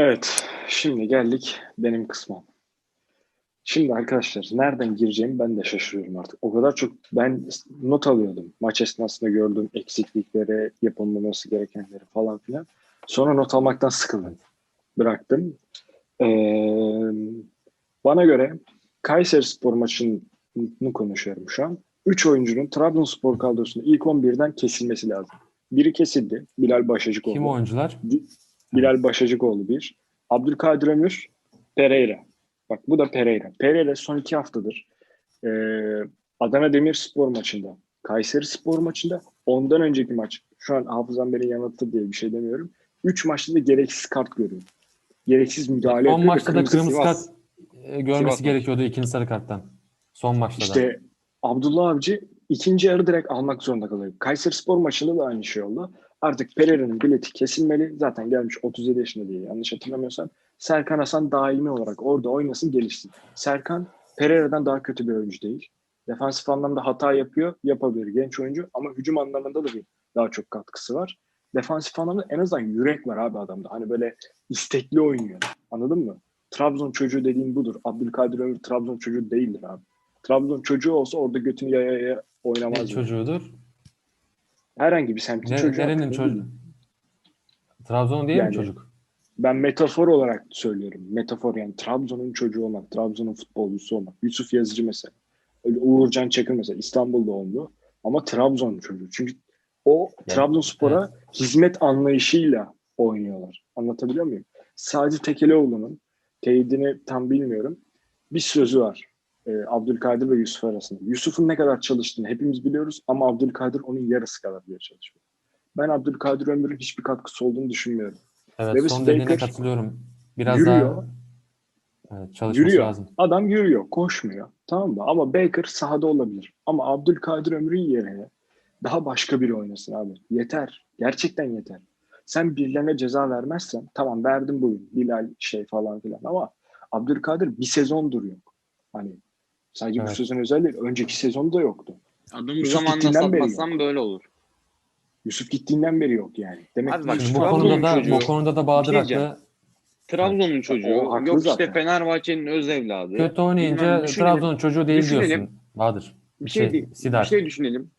Evet, şimdi geldik benim kısmım. Şimdi arkadaşlar nereden gireceğimi ben de şaşırıyorum artık. O kadar çok ben not alıyordum. Maç esnasında gördüğüm eksiklikleri, yapılmaması gerekenleri falan filan. Sonra not almaktan sıkıldım. Bıraktım. Ee, bana göre Kayseri Spor maçını konuşuyorum şu an. 3 oyuncunun Trabzonspor kadrosunda ilk 11'den kesilmesi lazım. Biri kesildi. Bilal Başacıkoğlu. Kim oyuncular? Bilal Başacıkoğlu bir. Abdülkadir Ömür, Pereira. Bak bu da Pereira. Pereira son iki haftadır e, Adana Demirspor maçında, Kayseri Spor maçında, ondan önceki maç. Şu an hafızam beni yanılttı diye bir şey demiyorum. Üç maçta da gereksiz kart görüyor. Gereksiz müdahale Son maçta da kırmızı Sivas. kart e, görmesi Sivas gerekiyordu ikinci sarı karttan. Son maçta da. İşte Abdullah Avcı ikinci yarı direkt almak zorunda kalıyor. Kayseri Spor maçında da aynı şey oldu. Artık Pereira'nın bileti kesilmeli. Zaten gelmiş 37 yaşında diye yanlış hatırlamıyorsam. Serkan Hasan daimi olarak orada oynasın gelişsin. Serkan Pereira'dan daha kötü bir oyuncu değil. Defansif anlamda hata yapıyor, yapabilir genç oyuncu ama hücum anlamında da bir daha çok katkısı var. Defansif anlamda en azından yürek var abi adamda. Hani böyle istekli oynuyor. Anladın mı? Trabzon çocuğu dediğin budur. Abdülkadir Ömür Trabzon çocuğu değildir abi. Trabzon çocuğu olsa orada götünü yaya yaya oynamaz. Ne çocuğudur? Herhangi bir semtin Ne, çocuğu. nerenin çocuğu? Trabzon değil Yani- mi çocuk? Ben metafor olarak söylüyorum. Metafor yani Trabzon'un çocuğu olmak, Trabzon'un futbolcusu olmak. Yusuf Yazıcı mesela. Öyle Uğurcan Çakır mesela İstanbul'da oldu. Ama Trabzon çocuğu. Çünkü o Yani, Trabzonspor'a hizmet anlayışıyla oynuyorlar. Anlatabiliyor muyum? Sadece Tekelioğlu'nun teyidini tam bilmiyorum. Bir sözü var. Ee, Abdülkadir ve Yusuf arasında. Yusuf'un ne kadar çalıştığını hepimiz biliyoruz ama Abdülkadir onun yarısı kadar bile çalışıyor. Ben Abdülkadir Ömür'ün hiçbir katkısı olduğunu düşünmüyorum. Evet Lewis son dediğine Baker katılıyorum. Biraz yürüyor. daha evet, çalışması Yürüyor. lazım. Adam yürüyor, koşmuyor. Tamam mı? Ama Baker sahada olabilir. Ama Abdülkadir Ömür'ün yerine daha başka biri oynasın abi. Yeter. Gerçekten yeter. Sen birilerine ceza vermezsen tamam verdim bugün. Bilal şey falan filan ama Abdülkadir bir sezondur yok. Hani sadece bu Evet. sezon özel değil. Önceki sezonda yoktu. Adamı Yusuf beri satmazsan böyle olur. Yusuf gittiğinden beri yok yani. Demek Abi ki bak, bu konuda da çocuğu. bu konuda da Bahadır şey haklı. Trabzon'un çocuğu. O Yok zaten. işte Fenerbahçe'nin öz evladı. Kötü oynayınca. Trabzon'un çocuğu değil Düşünelim. diyorsun. Bahadır. Bir şey. Sidar. Bir şey düşünelim.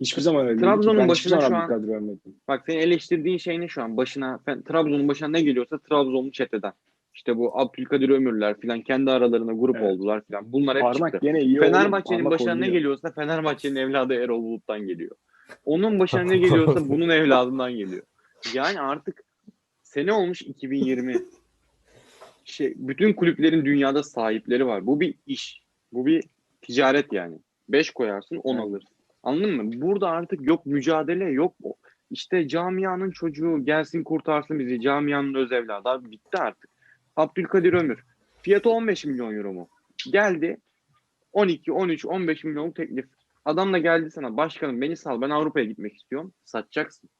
hiçbir zaman öyle. Trabzon'un başına şu an-. Bak senin eleştirdiğin şey ne şu an? Başına Trabzon'un başına ne geliyorsa Trabzonlu çeteden. İşte bu Abdülkadir Ömürler filan kendi aralarında grup Evet. oldular filan. Bunlar hep Parmak çıktı. gene iyi Fenerbahçe'nin başına ne oynuyor. geliyorsa Fenerbahçe'nin evladı Erol Bulut'tan geliyor. Onun başına ne geliyorsa bunun evladından geliyor. Yani artık sene olmuş 2020. Şey, bütün kulüplerin dünyada sahipleri var. Bu bir iş. Bu bir ticaret yani. 5 koyarsın 10 Evet. alırsın. Anladın mı? Burada artık yok mücadele yok. İşte camianın çocuğu gelsin kurtarsın bizi. Camianın öz evladı. Abi bitti artık. Abdülkadir Ömür. Fiyatı 15 milyon euro mu? Geldi. 12, 13, 15 milyon teklif. Adam da geldi sana. Başkanım beni sal. Ben Avrupa'ya gitmek istiyorum. Satacaksın.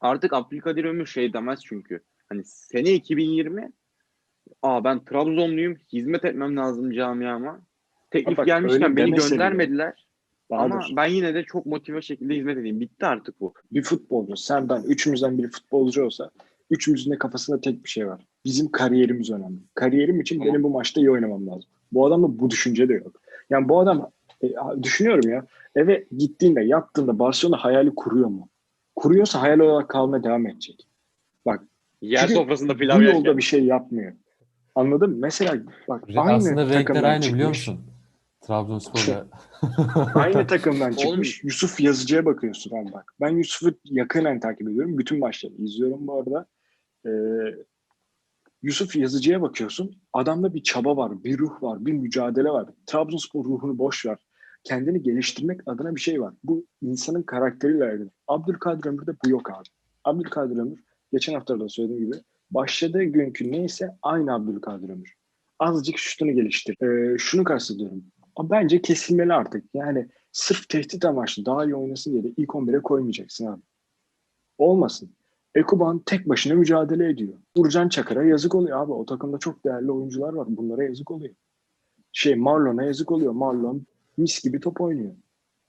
Artık Abdülkadir Ömür şey demez çünkü. Hani sene 2020 Aa ben Trabzonluyum. Hizmet etmem lazım camiama. Teklif Bak, gelmişken beni göndermediler. Ama ben yine de çok motive şekilde hizmet edeyim. Bitti artık bu. bir futbolcu, sen ben üçümüzden biri futbolcu olsa üçümüzün de kafasında tek bir şey var. Bizim kariyerimiz önemli. Kariyerim için Tamam. benim bu maçta iyi oynamam lazım. Bu adamda bu düşünce de yok. Yani bu adam e, düşünüyorum ya eve gittiğinde yattığında Barcelona hayali kuruyor mu? Kuruyorsa hayal olarak kalmaya devam edecek. Yer Çünkü sofrasında pilav bu yerken. yolda bir şey yapmıyor. Anladın mı? Mesela bak Aslında aynı renkler takımdan aynı çıkmış. biliyor musun? Trabzonspor'da. Aynı takımdan çıkmış. Yusuf Yazıcı'ya bakıyorsun abi bak. Ben Yusuf'u yakinen takip ediyorum. Bütün maçları izliyorum bu arada. Ee, Yusuf Yazıcı'ya bakıyorsun. Adamda bir çaba var, bir ruh var, bir mücadele var. Trabzonspor ruhunu boş ver. Kendini geliştirmek adına bir şey var. Bu insanın karakteriyle ilgili. Abdülkadir Ömür'de bu yok abi. Abdülkadir Ömür, geçen hafta da söylediğim gibi başladığı günkü neyse aynı Abdülkadir Ömür. Azıcık şutunu geliştir. Ee, şunu kastediyorum. Bence kesilmeli artık. Yani sırf tehdit amaçlı daha iyi oynasın diye de ilk 11'e koymayacaksın abi. Olmasın. Ekuban tek başına mücadele ediyor. Urcan Çakır'a yazık oluyor abi. O takımda çok değerli oyuncular var. Bunlara yazık oluyor. Şey Marlon'a yazık oluyor. Marlon mis gibi top oynuyor.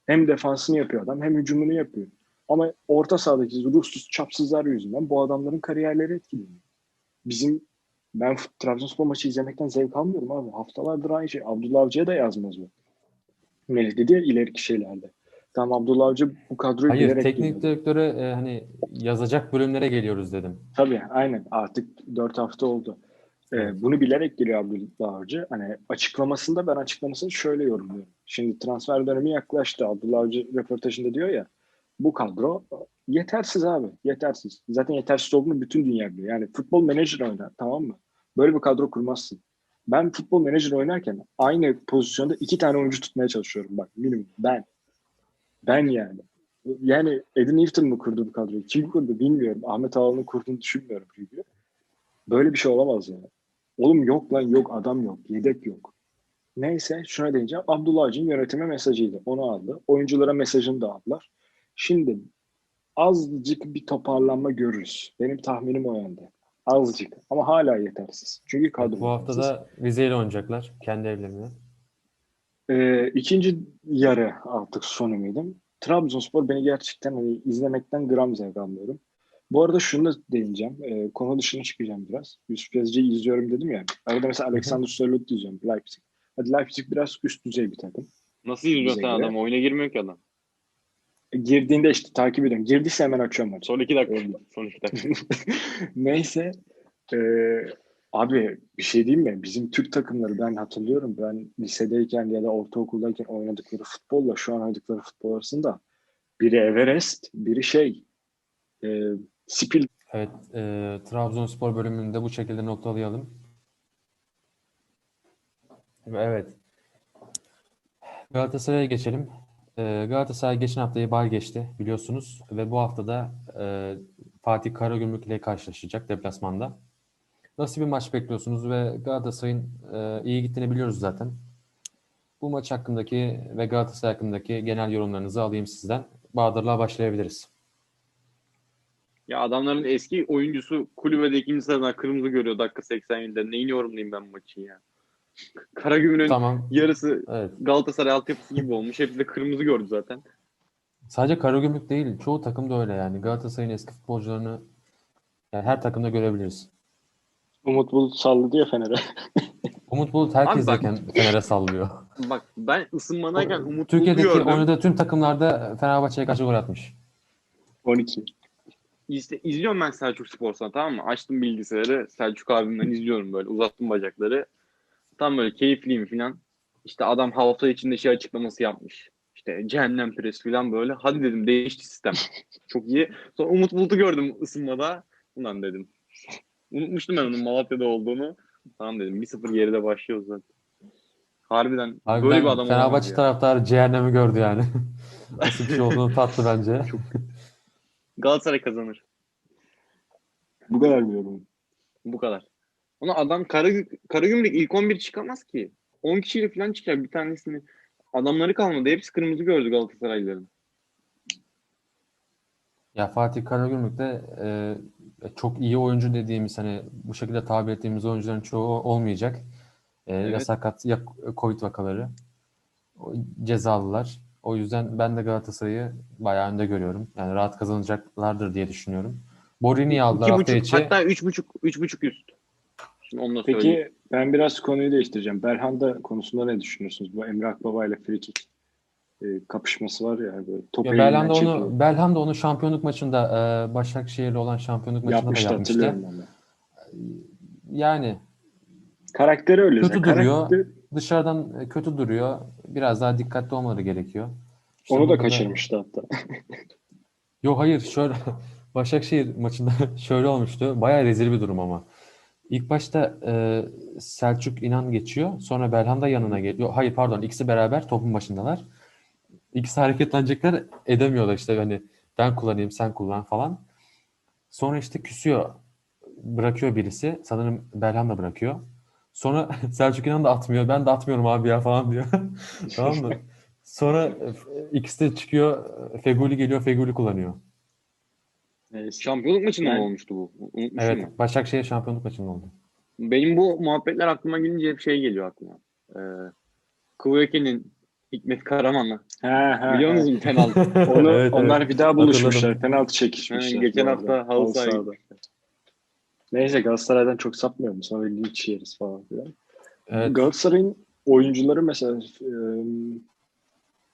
Hem defansını yapıyor adam hem hücumunu yapıyor. Ama orta sahadaki ruhsuz çapsızlar yüzünden bu adamların kariyerleri etkileniyor. bizim ben Trabzonspor maçı izlemekten zevk almıyorum abi. Haftalardır aynı şey. Abdullah Avcı'ya da yazmaz bu. Melih dedi ya ileriki şeylerde. Tamam Abdullah Avcı bu kadroyu Hayır, bilerek teknik geliyor. direktöre e, hani yazacak bölümlere geliyoruz dedim. Tabii aynen artık 4 hafta oldu. Evet. bunu bilerek geliyor Abdullah Avcı. Hani açıklamasında ben açıklamasını şöyle yorumluyorum. Şimdi transfer dönemi yaklaştı. Abdullah Avcı röportajında diyor ya bu kadro yetersiz abi. Yetersiz. Zaten yetersiz olduğunu bütün dünya biliyor. Yani futbol menajer oynar tamam mı? Böyle bir kadro kurmazsın. Ben futbol menajer oynarken aynı pozisyonda iki tane oyuncu tutmaya çalışıyorum. Bak minimum ben. Ben yani. Yani Edin Newton mu kurdu bu kadroyu? Kim kurdu bilmiyorum. Ahmet Ağalı'nın kurduğunu düşünmüyorum çünkü. Böyle bir şey olamaz yani. Oğlum yok lan yok adam yok. Yedek yok. Neyse şuna değineceğim. Abdullah Avcı'nın yönetime mesajıydı. Onu aldı. Oyunculara mesajını da aldılar. Şimdi azıcık bir toparlanma görürüz. Benim tahminim o yönde. Azıcık ama hala yetersiz. Çünkü kadro Bu hafta da Rize ile oynayacaklar kendi evlerinde. Ee, ikinci yarı artık son ümidim. Trabzonspor beni gerçekten hani izlemekten gram zevk almıyorum. Bu arada şunu da değineceğim. Ee, konu dışına çıkacağım biraz. Yusuf Yazıcı'yı izliyorum dedim ya. Arada mesela Alexander Sörloth'u izliyorum. Leipzig. Hadi Leipzig biraz üst düzey bir takım. Nasıl izliyorsun sen adam? Oyuna girmiyor ki adam. E, girdiğinde işte takip ediyorum. Girdiyse hemen açıyorum maçı. Son iki dakika. Son iki dakika. Neyse. Ee, abi bir şey diyeyim mi? Bizim Türk takımları ben hatırlıyorum. Ben lisedeyken ya da ortaokuldayken oynadıkları futbolla şu an oynadıkları futbol arasında biri Everest, biri şey e, Spil. Evet, e, Trabzonspor bölümünü de bu şekilde noktalayalım. Ve Evet. Galatasaray'a geçelim. E, Galatasaray geçen haftayı bay geçti biliyorsunuz ve bu haftada e, Fatih Karagümrük ile karşılaşacak deplasmanda. Nasıl bir maç bekliyorsunuz ve Galatasaray'ın e, iyi gittiğini biliyoruz zaten. Bu maç hakkındaki ve Galatasaray hakkındaki genel yorumlarınızı alayım sizden. Bahadır'la başlayabiliriz. Ya adamların eski oyuncusu kulübede ikinci sıradan kırmızı görüyor dakika 87'de. Neyini yorumlayayım ben bu maçı ya? Karagümrük'ün Tamam. yarısı Evet. Galatasaray altyapısı gibi olmuş. Hepsi de kırmızı gördü zaten. Sadece Karagümrük değil, çoğu takım da öyle yani. Galatasaray'ın eski futbolcularını yani her takımda görebiliriz. Umut Bulut salladı ya Fener'e. Umut Bulut herkes Abi bak- Fener'e sallıyor. Bak ben ısınmadayken Umut Bulut'u Türkiye'deki gördüm. oynadığı tüm takımlarda Fenerbahçe'ye karşı gol atmış. 12. İşte izliyorum ben Selçuk Spor'san tamam mı? Açtım bilgisayarı. Selçuk abimden izliyorum böyle. Uzattım bacakları. Tam böyle keyifliyim falan. İşte adam hafta içinde şey açıklaması yapmış. İşte cehennem pres falan böyle. Hadi dedim değişti sistem. Çok iyi. Sonra Umut Bulut'u gördüm ısınmada. Ulan dedim. Unutmuştum ben onun Malatya'da olduğunu. Tamam dedim. 1-0 geride başlıyoruz zaten. Harbiden, Harbiden böyle bir adam Fenerbahçe taraftarı cehennemi gördü yani. Nasıl bir şey olduğunu tattı bence. Galatasaray kazanır. Bu kadar mı yorum? Bu kadar. Ona adam Karagü Karagümrük ilk 11 çıkamaz ki. 10 kişiyle falan çıkar bir tanesini. Adamları kalmadı. Hepsi kırmızı gördü Galatasaraylıların. Ya Fatih Karagümrük de e, çok iyi oyuncu dediğimiz hani bu şekilde tabir ettiğimiz oyuncuların çoğu olmayacak. E, Ya Evet. sakat ya Covid vakaları. O, cezalılar. O yüzden ben de Galatasaray'ı bayağı önde görüyorum. Yani rahat kazanacaklardır diye düşünüyorum. Borini'yi aldılar hafta 2,5 içi. hatta 3,5 3,5 üst. Şimdi onu da söyleyeyim. Peki ben biraz konuyu değiştireceğim. Belhanda konusunda ne düşünüyorsunuz? Bu Emre Akbaba ile free kick e, kapışması var ya böyle topu Ya elinden Belhanda çekiyor. onu Belhanda onu şampiyonluk maçında e, Başakşehir'le olan şampiyonluk maçında yapmıştı da yapmıştı. onu. Yani Karakteri öyle. Kötü zaten. duruyor. Karakteri- dışarıdan e, kötü duruyor. Biraz daha dikkatli olmaları gerekiyor. İşte onu da kaçırmıştı hatta. Yok hayır şöyle Başakşehir maçında şöyle olmuştu. Bayağı rezil bir durum ama. İlk başta e, Selçuk İnan geçiyor. Sonra Belhanda yanına geliyor. Hayır pardon ikisi beraber topun başındalar. İkisi hareketlenecekler edemiyorlar işte hani ben kullanayım sen kullan falan. Sonra işte küsüyor. Bırakıyor birisi. Sanırım Belhanda bırakıyor. Sonra Selçuk İnan da atmıyor. Ben de atmıyorum abi ya falan diyor. tamam mı? Sonra e, ikisi de çıkıyor. Feguli geliyor. Feguli kullanıyor. Neyse. Şampiyonluk maçında mı Yani- olmuştu bu? Unutmuşum Evet. ben. Başakşehir şampiyonluk maçında oldu. Benim bu muhabbetler aklıma gelince hep şey geliyor aklıma. Ee, Kuvveke'nin Hikmet Karaman'la. Ha, ha, Biliyor ha. musunuz penaltı? Onu, Evet, onlar evet. bir daha buluşmuşlar. Hatırladım. Penaltı Yani çekişmişler. geçen bu hafta halı sahada. Neyse Galatasaray'dan çok sapmıyorum. Sonra linç yeriz falan filan. Evet, Galatasaray'ın oyuncuları mesela e,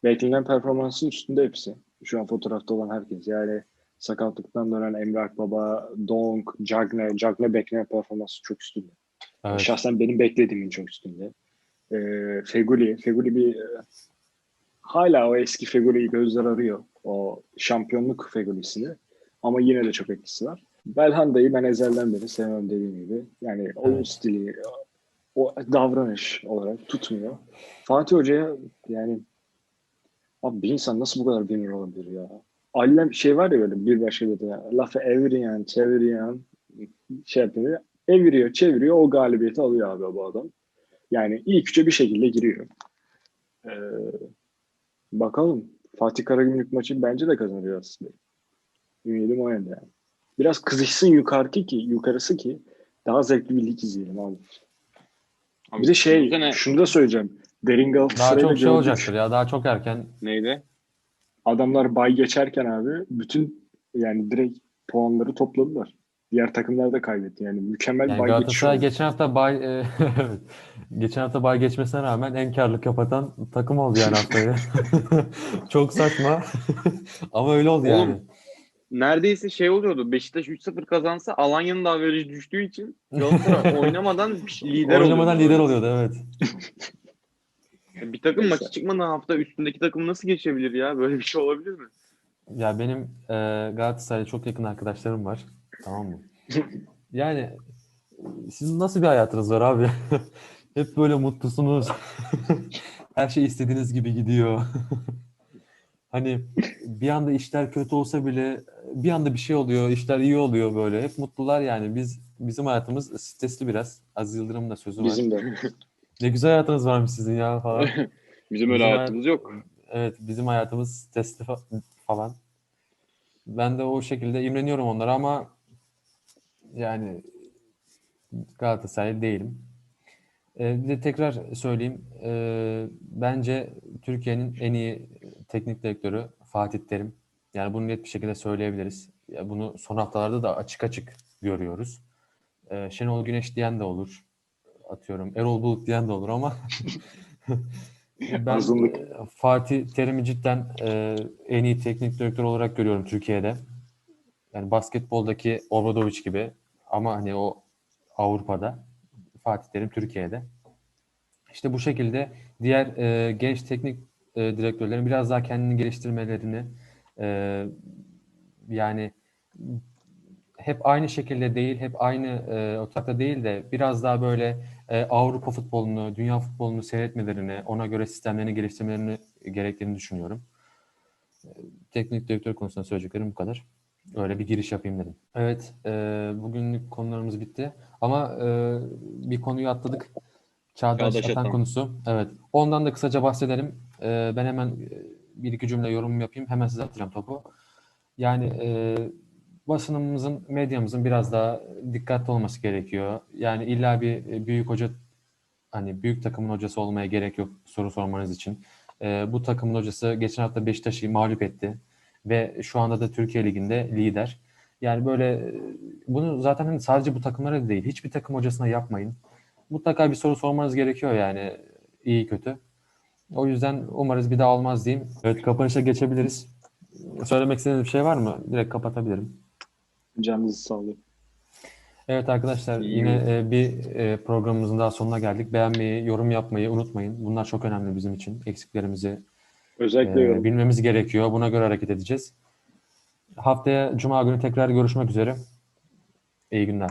beklenen performansın üstünde hepsi. Şu an fotoğrafta olan herkes. Yani sakatlıktan dönen Emre Akbaba, Donk, Cagne. Cagne beklenen performansı çok üstünde. evet. Şahsen benim beklediğimin çok üstünde. E, Feguli. Feguli bir e, hala o eski Feguli'yi gözler arıyor. O şampiyonluk Feguli'sini. Ama yine de çok etkisi var. Belhanda'yı ben ezelden beri sevmem dediğim gibi. Yani oyun Evet. stili, o davranış olarak tutmuyor. Fatih Hoca'ya yani abi bir insan nasıl bu kadar bilinir olabilir ya? Allem şey var ya böyle bir başka dedi lafı eviriyen, çeviriyen şey yapıyor. Eviriyor, çeviriyor o galibiyeti alıyor abi bu adam. Yani ilk üçe bir şekilde giriyor. Ee, bakalım. Fatih Karagümrük maçı bence de kazanıyor aslında. Ümidim o yönde yani. Biraz kızışsın yukarıki ki, yukarısı ki daha zevkli bir lig izleyelim abi. Bir de şey, sene- şunu da söyleyeceğim. Derin Daha Galatasaray'da çok şey olacaktır ya. Daha çok erken. Neydi? Adamlar bay geçerken abi bütün yani direkt puanları topladılar. Diğer takımlar da kaybetti. Yani mükemmel Yani bay Galatasaray geçiyor. geçen hafta bay e, geçen hafta bay geçmesine rağmen en karlı kapatan takım oldu yani haftayı. Çok saçma. Ama öyle oldu yani. Oğlum, Neredeyse şey oluyordu. Beşiktaş 3-0 kazansa Alanya'nın da averajı düştüğü için Galatasaray oynamadan lider Oynamadan oluyordu. lider oluyordu evet. Bir takım maçı çıkmadan hafta üstündeki takım nasıl geçebilir ya? Böyle bir şey olabilir mi? Ya benim e, Galatasaray'a çok yakın arkadaşlarım var. Tamam mı? Yani sizin nasıl bir hayatınız var abi? Hep böyle mutlusunuz. Her şey istediğiniz gibi gidiyor. Hani bir anda işler kötü olsa bile bir anda bir şey oluyor, işler iyi oluyor böyle. Hep mutlular yani. Biz bizim hayatımız stresli biraz. Aziz Yıldırım'ın da sözü var. Bizim de. Ne güzel hayatınız varmış sizin ya falan. Bizim öyle Bizim hayatımız yok. Evet, bizim hayatımız stresli fa- falan. Ben de o şekilde imreniyorum onlara ama yani Galatasaray değilim. Ee, bir de tekrar söyleyeyim. Ee, bence Türkiye'nin en iyi teknik direktörü Fatih Terim. Yani bunu net bir şekilde söyleyebiliriz. Ya bunu son haftalarda da açık açık görüyoruz. Ee, Şenol Güneş diyen de olur. Atıyorum. Erol Bulut diyen de olur ama ben Azınlık. e, Fatih Terim'i cidden e, en iyi teknik direktör olarak görüyorum Türkiye'de. Yani basketboldaki Obradoviç gibi ama hani o Avrupa'da Fatih Terim Türkiye'de. İşte bu şekilde diğer e, genç teknik e, direktörlerin biraz daha kendini geliştirmelerini e, yani hep aynı şekilde değil, hep aynı e, otakta değil de biraz daha böyle e, Avrupa futbolunu, dünya futbolunu seyretmelerini, ona göre sistemlerini geliştirmelerini gerektiğini düşünüyorum. E, teknik direktör konusunda söyleyeceklerim bu kadar. Öyle bir giriş yapayım dedim. Evet, e, bugünlük konularımız bitti. Ama e, bir konuyu atladık. Çağdaş, Çağdaş Atan, konusu. Evet. Ondan da kısaca bahsedelim. E, ben hemen e, bir iki cümle yorum yapayım. Hemen size atacağım topu. Yani e, basınımızın, medyamızın biraz daha dikkatli olması gerekiyor. Yani illa bir e, büyük hoca, hani büyük takımın hocası olmaya gerek yok soru sormanız için. E, bu takımın hocası geçen hafta Beşiktaş'ı mağlup etti ve şu anda da Türkiye Ligi'nde lider. Yani böyle e, bunu zaten hani sadece bu takımlara da değil, hiçbir takım hocasına yapmayın. Mutlaka bir soru sormanız gerekiyor yani iyi kötü. O yüzden umarız bir daha olmaz diyeyim. Evet kapanışa geçebiliriz. Söylemek istediğiniz bir şey var mı? Direkt kapatabilirim. Canınızı sağlığı. Evet arkadaşlar İyi. yine e, bir e, programımızın daha sonuna geldik. Beğenmeyi, yorum yapmayı unutmayın. Bunlar çok önemli bizim için. Eksiklerimizi Özellikle e, bilmemiz gerekiyor. Buna göre hareket edeceğiz. Haftaya Cuma günü tekrar görüşmek üzere. İyi günler.